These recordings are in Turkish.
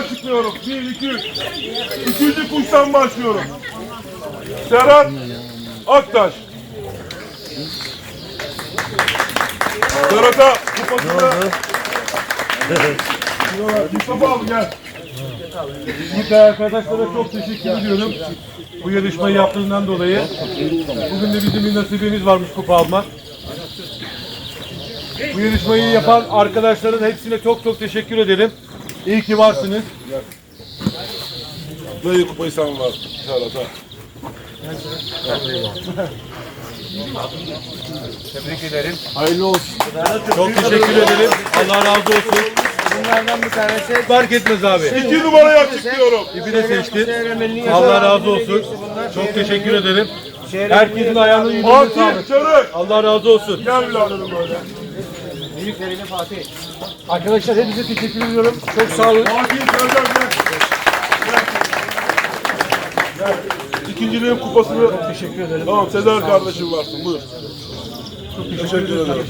açıklıyorum. Bir, iki, üç. Üçüncü kuştan başlıyorum. Serhat Aktaş. Serhat'a kupasını... Mustafa abi gel. Yiğit arkadaşlara çok teşekkür ediyorum. Bu yarışmayı yaptığından dolayı. Bugün de bizim bir nasibimiz varmış kupa almak. Bu yarışmayı yapan arkadaşların hepsine çok çok teşekkür ederim. İyi ki varsınız. Böyle kupayı sen var. Serhat'a. Tebrik ederim. Hayırlı olsun. Çok teşekkür ederim. Allah razı olsun. Bunlardan bir tanesi Fark etmez abi. İki numarayı açıklıyorum. İpi de. Şehremenliğin Allah razı olsun. Çok teşekkür ederim. Herkesin ayağının yüzüne Fatih sağlık. Çarık. Allah razı olsun. Gel biraderim böyle. Büyüklerine Fatih. Arkadaşlar hepinize teşekkür ediyorum. Çok sağ olun. Fatih gel. Gel. Gel. İkinciliğin kupasını teşekkür ederim. Tamam Sezer kardeşim varsın buyur. Teşekkür ederim.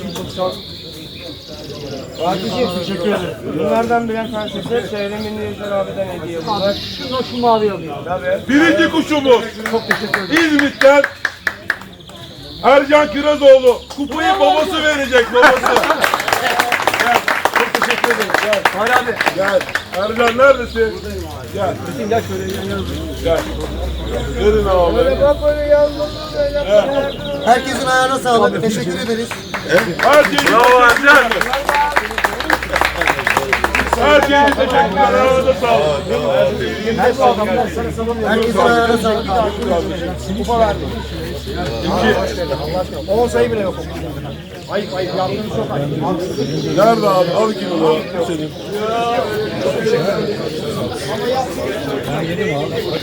Fatih'ciğim teşekkür ederim. Bunlardan birer tanesi Şehremenliğin Yaşar abiden hediye bunlar. Şunu şu mavi alayım. Tabii. Birinci kuşumuz. Çok teşekkür ederim. İzmit'ten Ercan Kirazoğlu. Kupayı babası verecek babası. Gel. Çok teşekkür ederim. Gel. Hayır abi. Gel. Ercan neredesin? Gel. Gel şöyle yanıyoruz. Gel. Verin abi. Bak böyle yalnız. Herkesin ayağına sağlık. Teşekkür ederiz. Herkese Bravo Ercan. Herkese teşekkürler. Arada sağ olun. Herkesin ayağına sağlık. Kupa verdi. 10 sayı bile yok. Ayıp ayıp yaptığınız çok ayıp. Nerede abi? Al iki numara. Senin.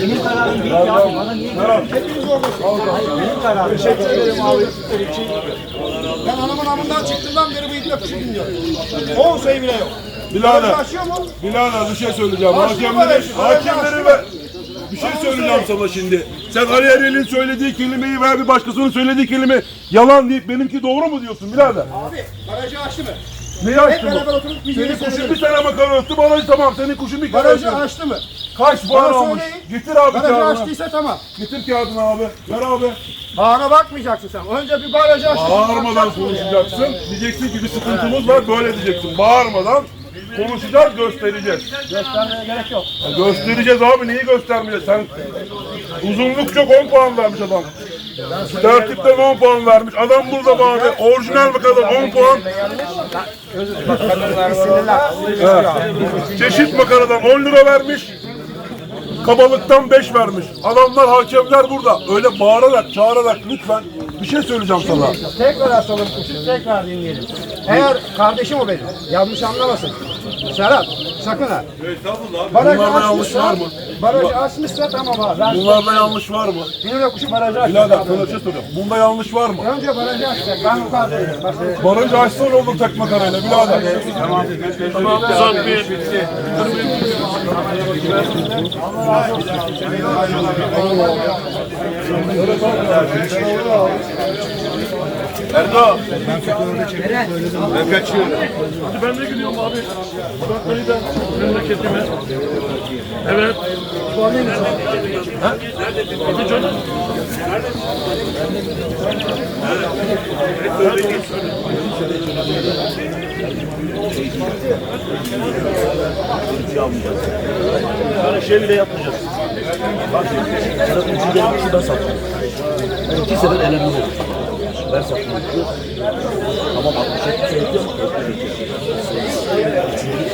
Benim kararım değil ya. Bana niye hepiniz oradasınız? Benim kararım. Teşekkür ederim abi. Ben anamın amından çıktığımdan beri bu kuşu dinliyorum. 10 sayı bile yok. Mu? Bilader bir şey söyleyeceğim. Hakemleri, hakemleri ve bir şey söyleyeceğim sana şimdi. Sen Ali Erel'in söylediği kelimeyi veya bir başkasının söylediği kelime yalan deyip benimki doğru mu diyorsun birader? Abi barajı açtı mı? Neyi açtı beraber bu? oturup bir Senin yere kuşun bir tane makara öttü, barajı tamam. Senin kuşun bir kere Barajı öttü. açtı mı? Kaç puan Bana almış? söyleyin. Getir abi Barajı kağıdını. açtıysa tamam. Getir kağıdını abi. Ver abi. Bana bakmayacaksın sen. Önce bir barajı açtı. Bağırmadan konuşacaksın. Diyeceksin ki bir sıkıntımız var böyle diyeceksin. Bağırmadan konuşacağız göstereceğiz. Göstermeye gerek yok. Ya göstereceğiz abi neyi göstermeyeceğiz? Sen uzunluk çok 10 puan vermiş adam. Tertipten 10 puan vermiş. Adam burada abi. Orijinal bakalım 10 puan. Çeşit makaradan 10 lira vermiş. Kabalıktan 5 vermiş. Adamlar hakemler burada. Öyle bağırarak, çağırarak lütfen bir şey söyleyeceğim sana. Tekrar açalım kuşu. Tekrar dinleyelim. Eğer kardeşim o benim. Yanlış anlamasın. Serhat sakın ha. Barajı Bunlarda yanlış var mı? barajı açmışsa tamam ha. Ben Bunlarda yanlış var mı? benimle kuşu barajı açtı. Birader sana bir şey soracağım. Bunda yanlış var mı? Önce barajı açacak. Ben bu kadar söylüyorum. Başka- Barajı açsan olur tek makarayla birader. Tamam. Tamam. Uzat bir. Erdo. Ben kaçıyorum. Hadi ben de gidiyorum abi. Uzatmayı da memleketime. Evet. Ha? Hadi canım. Yani şey bile yapmayacağız. Bak, Serhat'ın üçüncü kuşu ben sattım. Ben iki sefer elendim. Ben sattım. Tamam 60 70 söyledi ama 40 Üçüncü